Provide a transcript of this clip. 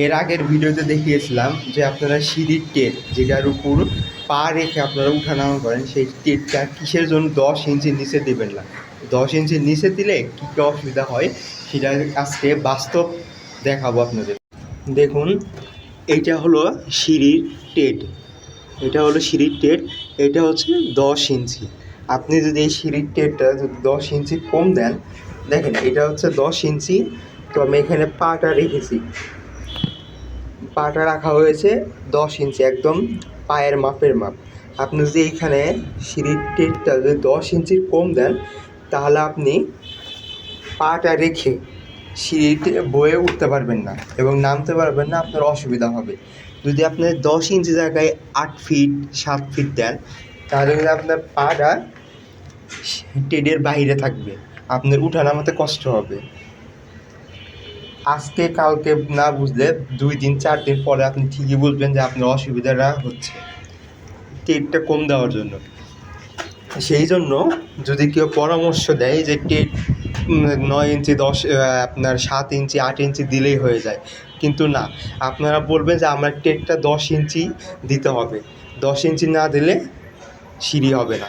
এর আগের ভিডিওতে দেখিয়েছিলাম যে আপনারা সিঁড়ির টেট যেটার উপর পা রেখে আপনারা উঠানামা করেন, সেই টেটটা কিসের জন্য দশ ইঞ্চির নিচে দেবেন না। দশ ইঞ্চির নিচে দিলে কী কী অসুবিধা হয় সেটা আজকে বাস্তব দেখাবো আপনাদের। দেখুন, এইটা হলো সিঁড়ির টেট। এটা হলো সিঁড়ির টেট, এটা হচ্ছে দশ ইঞ্চি। আপনি যদি এই সিঁড়ির টেটটা যদি দশ ইঞ্চি কম দেন, দেখেন এটা হচ্ছে দশ ইঞ্চি, তো আমি এখানে পাটা রেখেছি। পাটা রাখা হয়েছে দশ ইঞ্চি, একদম পায়ের মাপের মাপ। আপনি যদি এইখানে সিঁড়ির টেটটা যদি দশ ইঞ্চির কম দেন, তাহলে আপনি পাটা রেখে সিঁড়িতে বয়ে উঠতে পারবেন না এবং নামতে পারবেন না, আপনার অসুবিধা হবে। যদি আপনি দশ ইঞ্চি জায়গায় আট ফিট, সাত ফিট দেন, তাহলে কিন্তু আপনার পাটা টেডের বাইরে থাকবে। আপনার উঠা নামাতে কষ্ট হবে। আজকে, কালকে না বুঝলে দুই দিন, চার দিন পরে আপনি ঠিকই বুঝবেন যে আপনার অসুবিধাটা হচ্ছে। টেটটা কম দেওয়ার জন্য। সেই জন্য যদি কেউ পরামর্শ দেয় যে টেট নয় ইঞ্চি, দশ আপনার সাত ইঞ্চি, আট ইঞ্চি দিলেই হয়ে যায়। কিন্তু না, আপনারা বলবেন যে আমার টেটটা দশ ইঞ্চি দিতে হবে। দশ ইঞ্চি না দিলে সিঁড়ি হবে না।